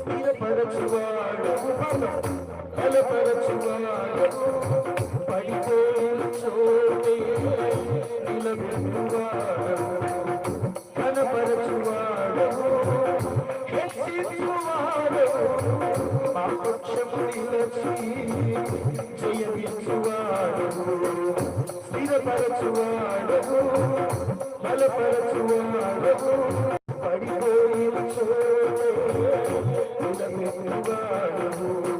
స్థిరపరచువాడు బలపరచువాడు పడిపోయిన చోటే నిలబెట్టువాడు కనపరచువాడు హెచ్చించువాడు మా పక్షము నిలచి జయమించువాడు స్థిరపరచువాడు బలపరచువాడు పడిపోయిన చోటే నిలబెట్టువాడు కనపరచువాడు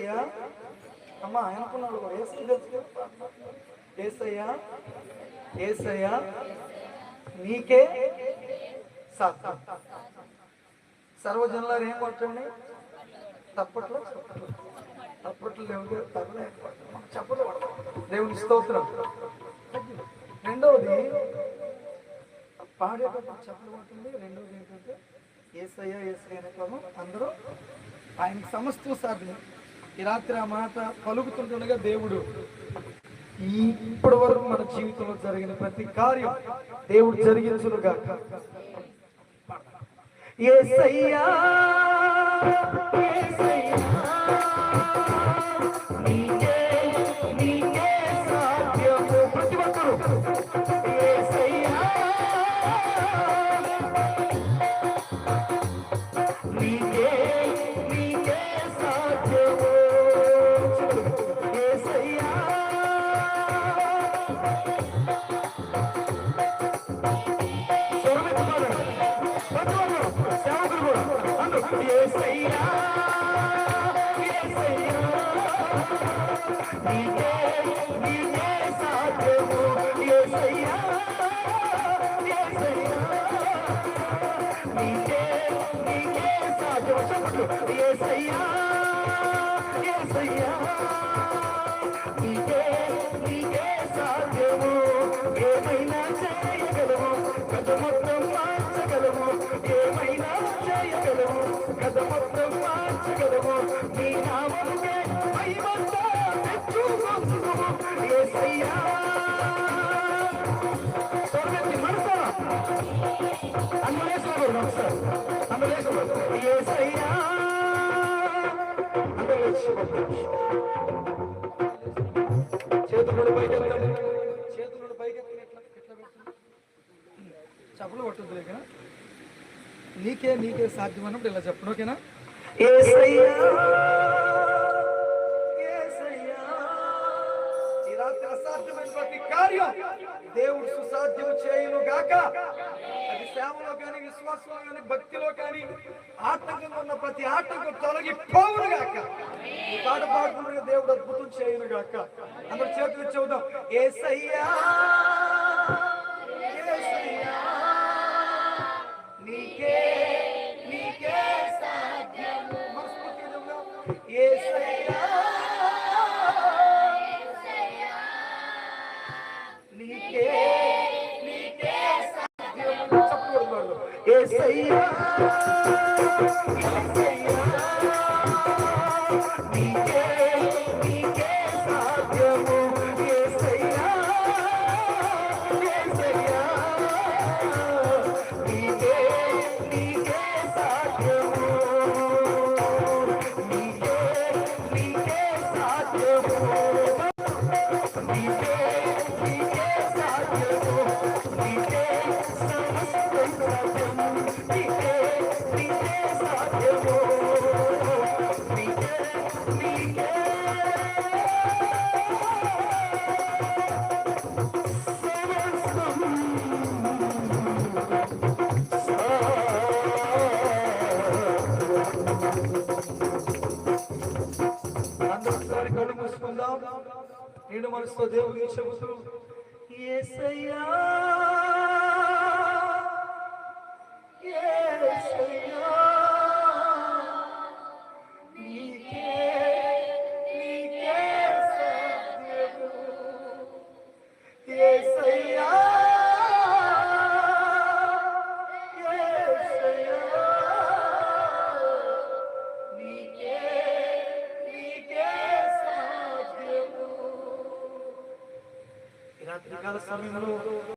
ఏసయ్యా? అమ్మా అనుకున్నాడు ఏసయ్యా? ఏసయ్యా? నీకే సాధ్యం సర్వజనులారు ఏం కొట్టండి? తప్పట్లో తప్పట్లు దేవుడి తప్పలే చప్పట్లు దేవుని స్తోత్రం. రెండవది పాడేటప్పుడు చెప్పలు కొట్టండి రెండవది ఏంటంటే ఏసయ్య ఏసయ్య అనే పదం అందరూ ఆయనకి సమస్తం సాధ్యం ఈ రాత్రి ఆ మాట పలుకుతుండగా దేవుడు ఈ ఇప్పటి వరకు మన జీవితంలో జరిగిన ప్రతి కార్యం దేవుడు జరిగించును ఏ యేసయ్యా అందరూ, యేసయ్యా, యేసయ్యా. నీకే చేతులు పైకెత్తండి చేతులు పైకి ఎట్లా ఎట్లా పెట్టండి లేక నీకే నీకే సాధ్యం అన్నప్పుడు ఇలా చెప్పను ఓకేనా యేసయ్యా యేసయ్యా ఈ అసాధ్యమైన ప్రతి కార్యం దేవుడు సుసాధ్యం చేయను గాక. అది సేవలో కానీ విశ్వాసంలో కానీ భక్తిలో కానీ ఆటంకంగా ఉన్న ప్రతి ఆటంకం తొలగి పోవును గాక పాట పాడుకుంటున్న దేవుడు అద్భుతం చేయను గాక. అందరు చేతులు చూద్దాం ఏసయ్యా. కొడతాడు. నీకే నీకే సాధ్యము ఏ నేను మనసుతో దేవుడికి చెబుతూ యేసయ్యా యేసయ్యా సాధ్యము ఈ రాత్రికాల సమయంలో